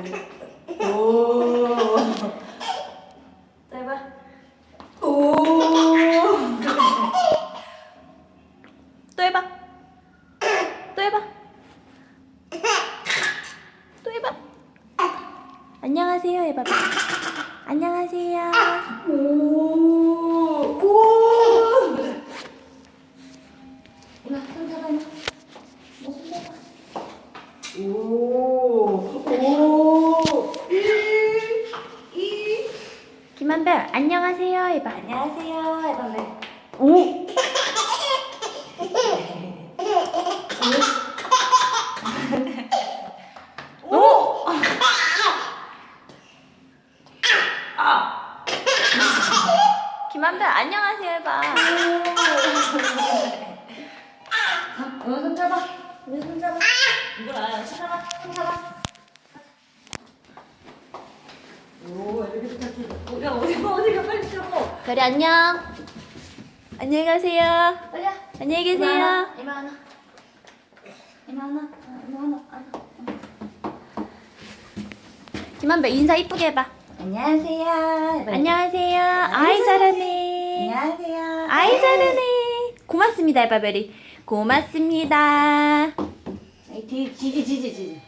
오. 또 해봐. 오. 또 해봐. 또 해봐. 또 해봐. 안녕하세요 해봐. 안녕하세요. 오. 오. 이마 손 잡아 이마. 뭐손 잡아. 오. 오. 이. 이. 김한별 안녕하세요 해봐. 안녕하세요 해봐. 네. 오. 오. 아. 김한별 안녕하세요 해봐. 어, 손 잡아. 손 잡아. 이거야. 손 잡아. 손 잡아. 오, 이렇게 어디가, 어디가 빨리 잡아. 별이 안녕. 안녕히 가세요. 빨리 와. 안녕히 계세요. 이마 하나. 이마 하나. 어, 이마 하나. 김한별 인사 이쁘게 해봐. 안녕하세요. 안녕하세요. 아이 잘하네. 안녕하세요. 아이 잘하네. 고맙습니다, 에바베리. 고맙습니다. 뒤 지지 지 지 지 지.